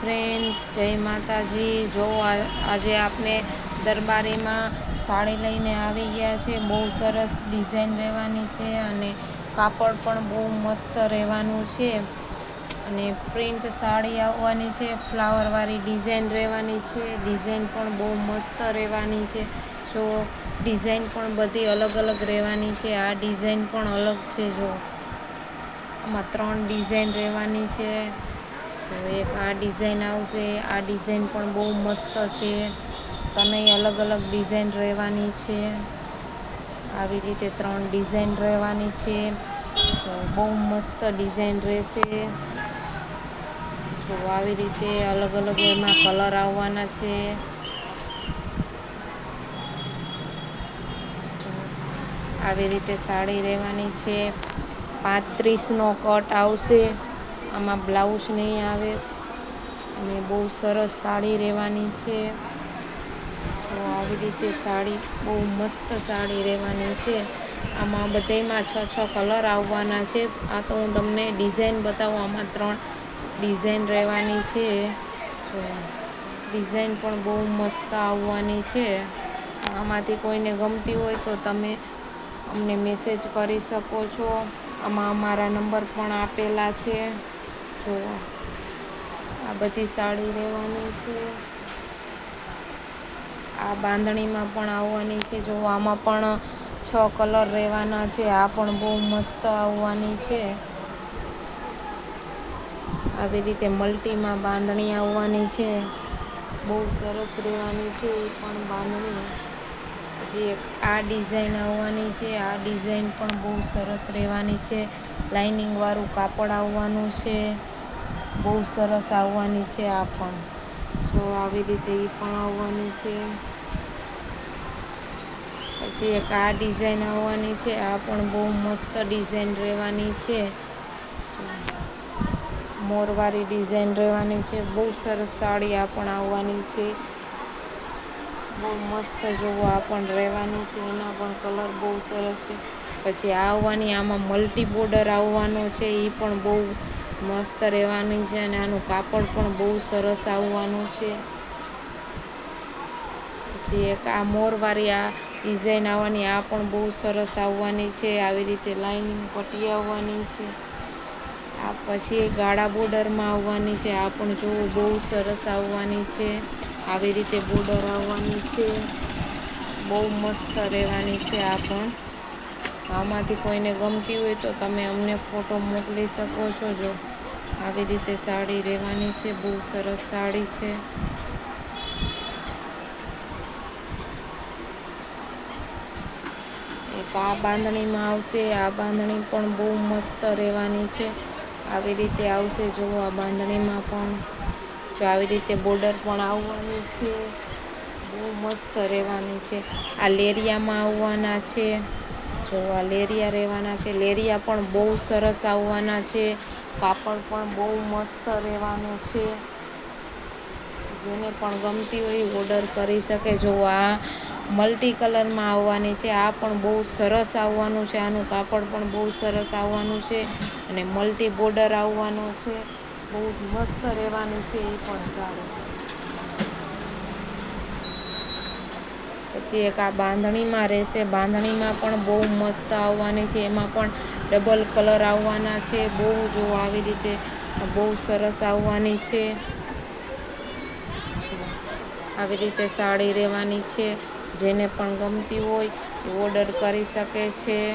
Friends જય માતાજી. જો આજે આપણે દરબારીમાં સાડી લઈને આવી ગયા છે. બહુ સરસ ડિઝાઇન રહેવાની છે અને કાપડ પણ બહુ મસ્ત રહેવાનું છે. અને પ્રિન્ટ સાડી આવવાની છે. ફ્લાવરવાળી ડિઝાઇન રહેવાની છે. ડિઝાઇન પણ બહુ મસ્ત રહેવાની છે. જો ડિઝાઇન પણ બધી અલગ અલગ રહેવાની છે. આ ડિઝાઇન પણ અલગ છે, જો. આમાં ત્રણ ડિઝાઇન રહેવાની છે. તો એક આ ડિઝાઇન આવશે, આ ડિઝાઇન પણ બહુ મસ્ત છે. તને અલગ અલગ ડિઝાઇન રહેવાની છે. આવી રીતે ત્રણ ડિઝાઇન રહેવાની છે. બહુ મસ્ત ડિઝાઇન રહેશે. તો આવી રીતે અલગ અલગ એમાં કલર આવવાના છે. આવી રીતે સાડી રહેવાની છે. પાંત્રીસનો કટ આવશે. આમાં બ્લાઉઝ નહીં આવે. અને બહુ સરસ સાડી રહેવાની છે. તો આવી રીતે સાડી, બહુ મસ્ત સાડી રહેવાની છે. આમાં બધાયમાં છ છ કલર આવવાના છે. આ તો હું તમને ડિઝાઇન બતાવું. આમાં ત્રણ ડિઝાઇન રહેવાની છે. જો ડિઝાઇન પણ બહુ મસ્ત આવવાની છે. આમાંથી કોઈને ગમતી હોય તો તમે અમને મેસેજ કરી શકો છો. આમાં અમારા નંબર પણ આપેલા છે. જો આ બધી સાડી રહેવાની છે. આ બાંધણીમાં પણ આવવાની છે. જો આમાં પણ છ કલર રહેવાના છે, આ પણ બહુ મસ્ત આવવાની છે. આવી રીતે મલ્ટીમાં બાંધણી આવવાની છે. બહુ સરસ રહેવાની છે એ પણ બાંધણી. જે આ ડિઝાઇન આવવાની છે, આ ડિઝાઇન પણ બહુ સરસ રહેવાની છે. લાઇનિંગવાળું કાપડ આવવાનું છે. બહુ સરસ આવવાની છે આ પણ. જો આવી રીતે એ પણ આવવાની છે. પછી એક આ ડિઝાઇન આવવાની છે, આ પણ બહુ મસ્ત ડિઝાઇન રહેવાની છે. મોરવાળી ડિઝાઇન રહેવાની છે, બહુ સરસ સાડી આ પણ આવવાની છે. બહુ મસ્ત જોવો આ પણ રહેવાની છે, એના પણ કલર બહુ સરસ છે. પછી આવવાની, આમાં મલ્ટી બોર્ડર આવવાનો છે એ પણ બહુ મસ્ત રહેવાની છે અને આનું કાપડ પણ બહુ સરસ આવવાનું છે. પછી એક આ મોરવાળી આ ડિઝાઇન આવવાની, આ પણ બહુ સરસ આવવાની છે. આવી રીતે લાઇનિંગ પટ્ટી આવવાની છે. આ પછી ગાળા બોર્ડરમાં આવવાની છે. આ પણ જોવો, બહુ સરસ આવવાની છે. આવી રીતે બોર્ડર આવવાની છે. બહુ મસ્ત રહેવાની છે આ પણ. આમાંથી કોઈને ગમતી હોય તો તમે અમને ફોટો મોકલી શકો છો જો. આવી રીતે સાડી રહેવાની છે, બહુ સરસ સાડી છે. એક આ બાંધણીમાં આવશે, આ બાંધણી પણ બહુ મસ્ત રહેવાની છે. આવી રીતે આવશે જો આ બાંધણીમાં પણ. જો આવી રીતે બોર્ડર પણ આવવાની છે. બહુ મસ્ત રહેવાની છે. આ લેરિયામાં આવવાના છે. જો આ લેરિયા રહેવાના છે. લેરિયા પણ બહુ સરસ આવવાના છે. કાપડ પણ બહુ મસ્ત રહેવાનું છે. જેને પણ ગમતી હોય ઓર્ડર કરી શકે. જો આ મલ્ટી કલરમાં આવવાની છે. આ પણ બહુ સરસ આવવાનું છે. આનું કાપડ પણ બહુ સરસ આવવાનું છે અને મલ્ટી બોર્ડર આવવાનો છે. બહુ મસ્ત રહેવાનું છે. એ પણ સાડી પછી એક આ બાંધણીમાં રહેશે. બાંધણીમાં પણ બહુ મસ્ત આવવાની છે. એમાં પણ ડબલ કલર આવવાના છે. બહુ જો આવી રીતે બહુ સરસ આવવાની છે. આવી રીતે સાડી રહેવાની છે. જેને પણ ગમતી હોય ઓર્ડર કરી શકે છે.